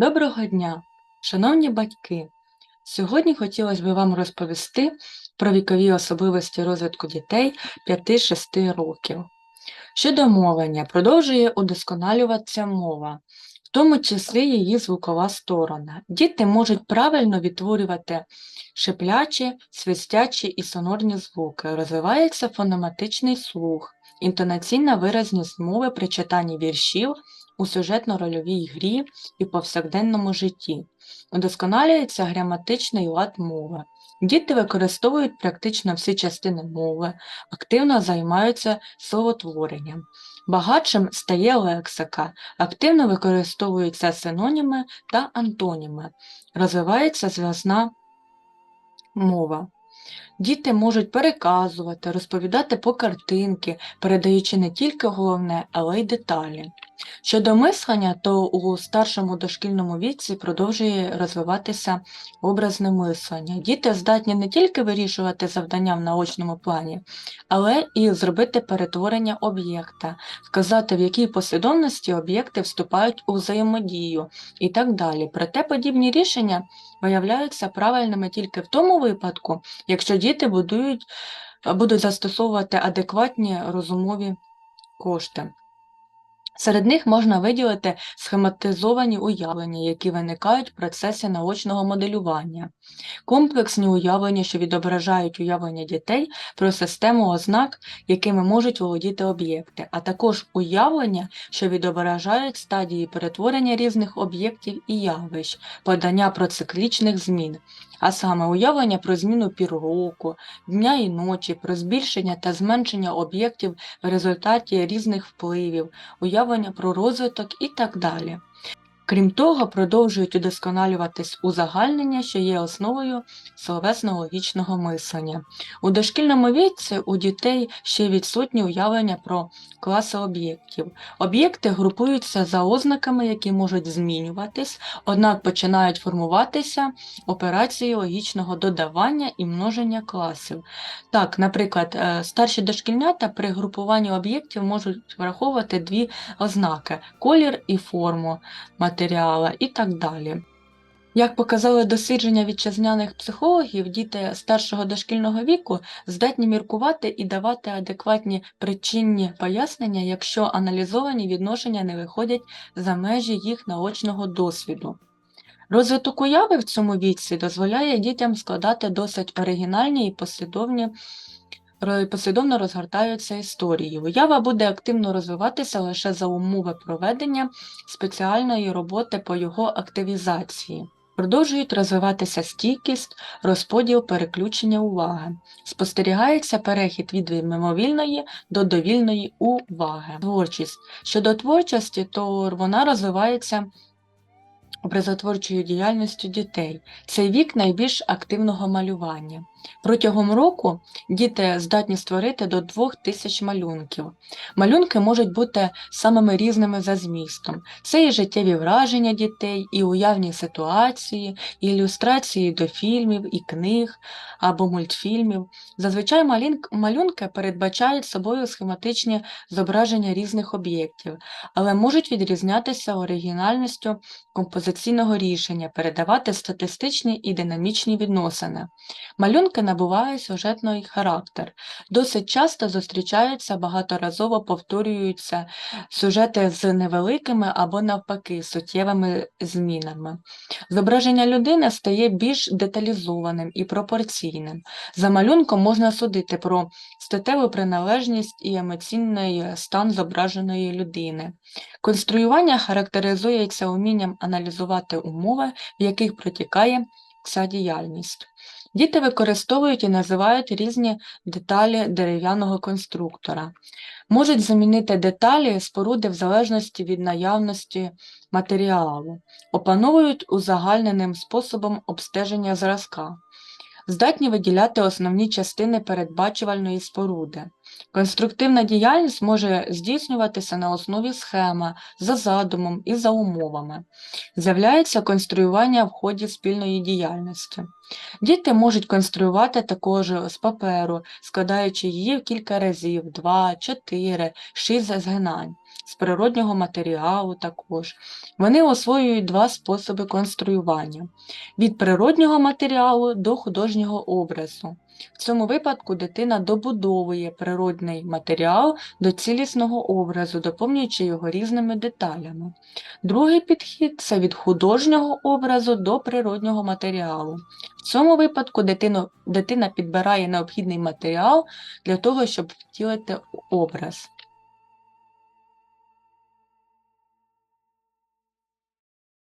Доброго дня, шановні батьки! Сьогодні хотілося б вам розповісти про вікові особливості розвитку дітей 5-6 років. Щодо мовлення, продовжує удосконалюватися мова, в тому числі її звукова сторона. Діти можуть правильно відтворювати шиплячі, свистячі і сонорні звуки, розвивається фонематичний слух, інтонаційна виразність мови при читанні віршів у сюжетно-рольовій грі і повсякденному житті, удосконалюється граматичний лад мови. Діти використовують практично всі частини мови, активно займаються словотворенням. Багатшим стає лексика, активно використовуються синоніми та антоніми, розвивається зв'язна мова. Діти можуть переказувати, розповідати по картинки, передаючи не тільки головне, але й деталі. Щодо мислення, то у старшому дошкільному віці продовжує розвиватися образне мислення. Діти здатні не тільки вирішувати завдання в наочному плані, але і зробити перетворення об'єкта, вказати, в якій послідовності об'єкти вступають у взаємодію і так далі. Проте подібні рішення виявляються правильними тільки в тому випадку, якщо діти будують, будуть застосовувати адекватні розумові кошти. Серед них можна виділити схематизовані уявлення, які виникають в процесі наочного моделювання, комплексні уявлення, що відображають уявлення дітей про систему ознак, якими можуть володіти об'єкти, а також уявлення, що відображають стадії перетворення різних об'єктів і явищ, подання проциклічних змін, а саме уявлення про зміну пір року, дня і ночі, про збільшення та зменшення об'єктів в результаті різних впливів, уявлення про розвиток і так далі. Крім того, продовжують удосконалюватись узагальнення, що є основою словесно-логічного мислення. У дошкільному віці у дітей ще відсутні уявлення про класи об'єктів. Об'єкти групуються за ознаками, які можуть змінюватись, однак починають формуватися операції логічного додавання і множення класів. Так, наприклад, е, старші дошкільнята при групуванні об'єктів можуть враховувати дві ознаки колір і форму матеріала і так далі. Як показали дослідження вітчизняних психологів, діти старшого дошкільного віку здатні міркувати і давати адекватні причинні пояснення, якщо аналізовані відношення не виходять за межі їх наочного досвіду. Розвиток уяви в цьому віці дозволяє дітям складати досить оригінальні і послідовні послідовно розгортаються історії. Уява буде активно розвиватися лише за умови проведення спеціальної роботи по його активізації. Продовжують розвиватися стійкість, розподіл переключення уваги. Спостерігається перехід від мимовільної до довільної уваги. Творчість. Щодо творчості, то вона розвивається образотворчою діяльністю дітей. Цей вік найбільш активного малювання. Протягом року діти здатні створити до двох тисяч малюнків. Малюнки можуть бути самими різними за змістом. Це і життєві враження дітей, і уявні ситуації, і ілюстрації до фільмів, і книг або мультфільмів. Зазвичай малюнки передбачають собою схематичні зображення різних об'єктів, але можуть відрізнятися оригінальністю композиційного рішення, передавати статистичні і динамічні відносини. Малюнки набувають сюжетний характер. Досить часто зустрічаються багаторазово повторюються сюжети з невеликими або навпаки суттєвими змінами. Зображення людини стає більш деталізованим і пропорційним. За малюнком можна судити про статеву приналежність і емоційний стан зображеної людини. Конструювання характеризується умінням аналізувати умови, в яких протікає ця діяльність. Діти використовують і називають різні деталі дерев'яного конструктора. Можуть замінити деталі споруди в залежності від наявності матеріалу, опановують узагальненим способом обстеження зразка здатні виділяти основні частини передбачувальної споруди. Конструктивна діяльність може здійснюватися на основі схеми, за задумом і за умовами. З'являється конструювання в ході спільної діяльності. Діти можуть конструювати також з паперу, складаючи її в кілька разів, 2, 4, 6 згинань. З природнього матеріалу також. Вони освоюють два способи конструювання від природнього матеріалу до художнього образу. В цьому випадку дитина добудовує природний матеріал до цілісного образу, доповнюючи його різними деталями. Другий підхід це від художнього образу до природнього матеріалу. В цьому випадку дитину, дитина підбирає необхідний матеріал для того, щоб втілити образ.